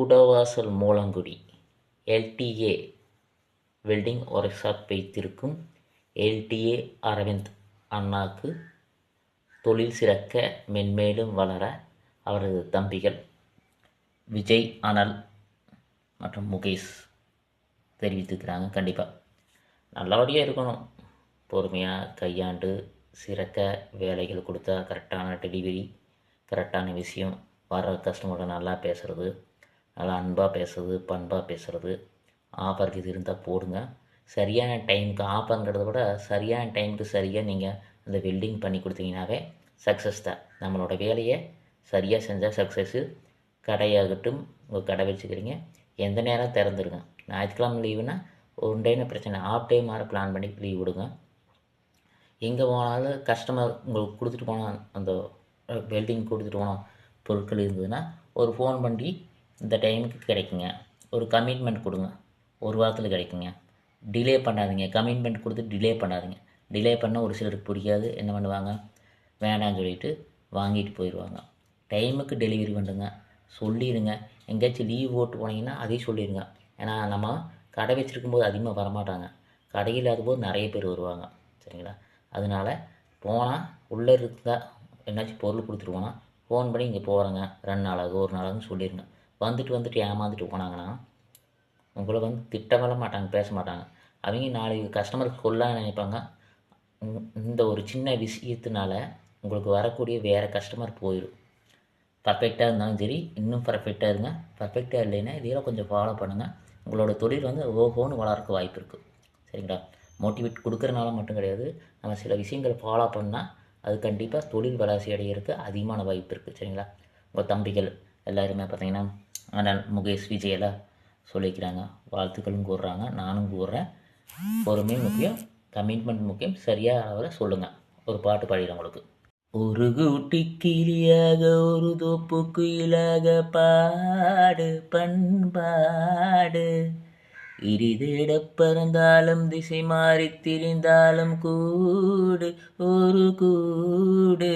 Kudavasal Moolangudi LDA welding workshop வைத்திருக்கும் LDA Aravind அண்ணாக்கு தொழில் சிறக்க மென்மேலும் வளர அவரது தம்பிகள் விஜய் அனல் மற்றும் முகேஷ் தெரிவித்துக்கிறாங்க கண்டிப்பாக நல்லபடியாக இருக்கணும். பொறுமையாக கையாண்டு சிறக்க வேலைகள் கொடுத்தா கரெக்டான டெலிவரி கரெக்டான விஷயம் வர கஸ்டமரோட நல்லா பேசுகிறது நல்லா அன்பாக பேசுறது பண்பாக பேசுகிறது ஆஃபர் இது இருந்தால் போடுங்க. சரியான டைமுக்கு ஆஃபருங்கிறத விட சரியான டைமுக்கு சரியாக நீங்கள் அந்த வெல்டிங் பண்ணி கொடுத்தீங்கன்னாவே சக்ஸஸ் தான். நம்மளோட வேலையை சரியாக செஞ்சால் சக்ஸஸ்ஸு கடையாகட்டும் உங்கள் கடை வச்சுக்கிறீங்க. எந்த நேரம் திறந்துருங்க. ஞாயிற்றுக்கிழமை லீவுனா ஒன் டேன்னு பிரச்சனை ஆஃப் டே மாதிரி பிளான் பண்ணி லீவ் விடுங்க. எங்கே போனாலும் கஸ்டமர் உங்களுக்கு கொடுத்துட்டு போனால் அந்த வெல்டிங் கொடுத்துட்டு போன பொருட்கள் இருந்ததுன்னா ஒரு ஃபோன் பண்ணி இந்த டைமுக்கு கிடைக்குங்க. ஒரு கமிட்மெண்ட் கொடுங்க. ஒரு வாரத்தில் கிடைக்குங்க. டிலே பண்ணாதீங்க. கமிட்மெண்ட் கொடுத்து டிலே பண்ணாதீங்க. டிலே பண்ணால் ஒரு சிலருக்கு பிடிக்காது. என்ன பண்ணுவாங்க? வேண்டாம்னு சொல்லிட்டு வாங்கிட்டு போயிடுவாங்க. டைமுக்கு டெலிவரி பண்ணுங்க. சொல்லிடுங்க. எங்கேயாச்சும் லீவ் போட்டு போனீங்கன்னா அதையும் சொல்லிடுங்க. ஏன்னா நம்ம கடை வச்சுருக்கும் போது அதிகமாக வரமாட்டாங்க. கடை இல்லாத போது நிறைய பேர் வருவாங்க. சரிங்களா? அதனால் போனால் உள்ளே இருந்தால் என்னாச்சும் பொருள் கொடுத்துட்டு போனால் ஃபோன் பண்ணி இங்கே போகிறேங்க ரெண்டு நாளாக ஒரு நாளாகுன்னு சொல்லிடுங்க. வந்துட்டு வந்துட்டு ஏமாந்துட்டு போனாங்கன்னா உங்களை வந்து திட்டமல்ல மாட்டாங்க பேச மாட்டாங்க. அவங்க நாளைக்கு கஸ்டமருக்கு சொல்ல நினைப்பாங்க. இந்த- இந்த ஒரு சின்ன விஷயத்தினால உங்களுக்கு வரக்கூடிய வேறு கஸ்டமர் போயிடும். பர்ஃபெக்டாக இருந்தாலும் சரி இன்னும் பர்ஃபெக்டாக இருங்க. பர்ஃபெக்டாக இல்லைன்னா இதெல்லாம் கொஞ்சம் ஃபாலோ பண்ணுங்கள் உங்களோட தொழில் வந்து ஓஹோன்னு வளர்க்க வாய்ப்பு இருக்குது சரிங்களா? மோட்டிவேட் கொடுக்குறனால மட்டும் கிடையாது. நம்ம சில விஷயங்கள் ஃபாலோ பண்ணால் அது கண்டிப்பாக தொழில் வளர்ச்சி அடைகிறதுக்கு அதிகமான வாய்ப்பு இருக்குது சரிங்களா? உங்கள் தம்பிகள் எல்லாருமே பார்த்தீங்கன்னா ஆனால் முகேஷ் விஜயலா சொல்லிக்கிறாங்க. வாழ்த்துக்களும் கூறுறாங்க. நானும் கூறுறேன். பொறுமை முக்கியம் கமிட்மெண்ட் முக்கியம். சரியாக அளவில் சொல்லுங்கள் ஒரு பாட்டு பாடிடுறேன் உங்களுக்கு. ஒரு கூட்டி கிளியாக ஒரு தோப்பு குயிலாக பாடு பண்பாடு. இரிதேட பறந்தாலும் திசை மாறி திரிந்தாலும் கூடு ஒரு கூடு.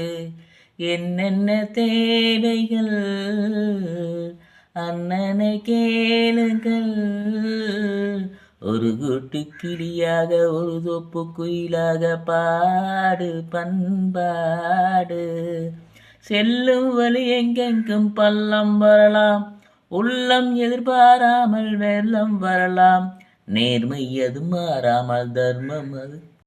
என்னென்ன தேவைகள் அண்ணனை கேளுங்கள். ஒரு கூட்டு கிளியாக ஒரு தொப்பு குயிலாக பாடு பண்பாடு. செல்லும் வழி எங்கெங்கும் பள்ளம் வரலாம் உள்ளம் எதிர்பாராமல் வெள்ளம் வரலாம். நேர்மை அது மாறாமல் தர்மம் அது.